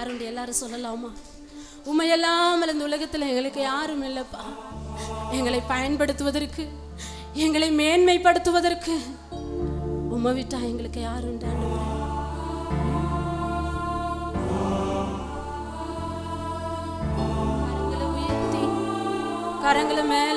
யாருண்டு எல்லாரும் சொல்லலாமா? உண்மையெல்லாமல் இந்த உலகத்தில் எங்களுக்கு யாரும் இல்லைப்பா. எங்களை பயன்படுத்துவதற்கு எங்களை மேன்மைப்படுத்துவதற்கு உமை விட்டா எங்களுக்கு யாரும் கரங்களை உயர்த்தி கரங்களை மேல